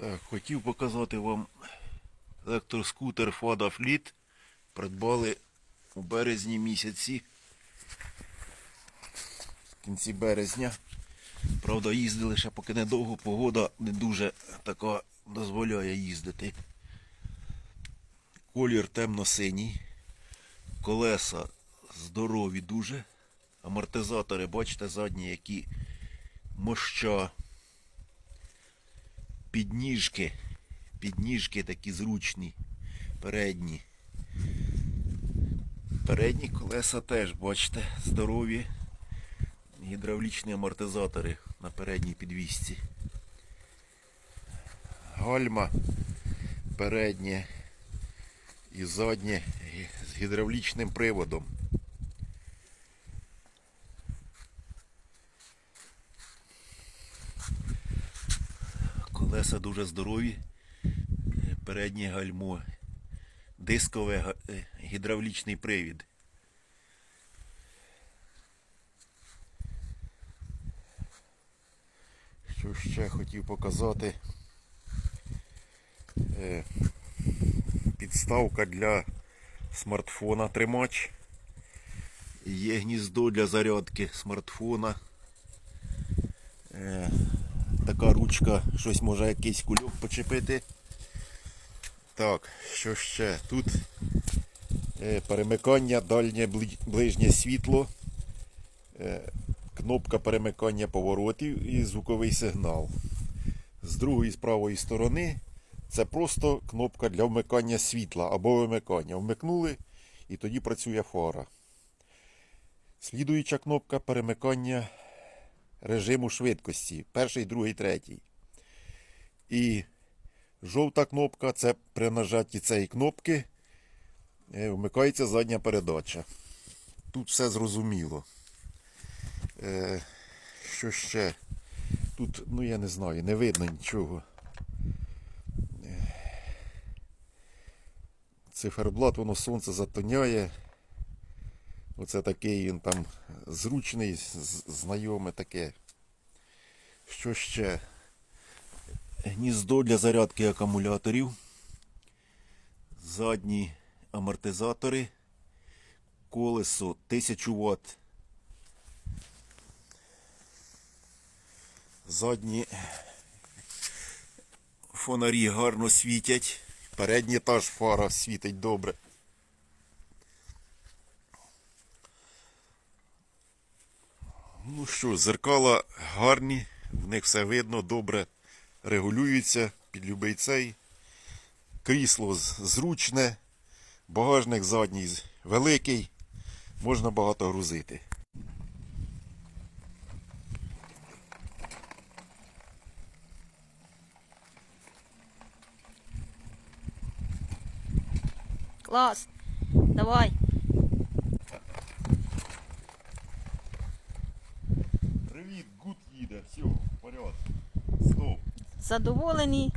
Так, хотів показати вам електроскутер Fada Fleet. Придбали у березні місяці. В кінці березня. Правда, їздили ще поки недовго, погода не дуже така дозволяє їздити. Колір темно-синій. Колеса здорові дуже. Амортизатори, бачите, задні, які моща. Підніжки. Підніжки такі зручні. Передні. Передні колеса теж, бачите, здорові. Гідравлічні амортизатори на передній підвісці. Гальма переднє і заднє з гідравлічним приводом. Колеса дуже здорові. Е, Переднє гальмо. Дискове е, гідравлічний привід. Що ще хотів показати? Е, Підставка для смартфона тримач. Є гніздо для зарядки смартфона. Така ручка, щось може якийсь кульок почепити. Так, що ще? Тут е, перемикання, дальнє ближнє світло, е, кнопка перемикання поворотів і звуковий сигнал. З другої з правої сторони це просто кнопка для вмикання світла або вимикання. Вмикнули і тоді працює фара. Слідуюча кнопка перемикання режиму швидкості. Перший, другий, третій. І жовта кнопка це при нажатті цієї кнопки е, вмикається задня передача. Тут все зрозуміло. Е, що ще? Тут, ну я не знаю, не видно нічого. Е, Циферблат, воно сонце затоняє. Оце такий він там зручний, знайоме таке. Що ще? Гніздо для зарядки акумуляторів. Задні амортизатори. Колесо 1000 Вт. Задні фонарі гарно світять. Передні теж фара світить добре. Ну що, зеркала гарні, в них все видно, добре регулюються під любий цей. Крісло зручне, багажник задній великий, можна багато грузити. Клас. Давай. Привіт, гуд їде, все, в порядку. Стоп. Задоволені.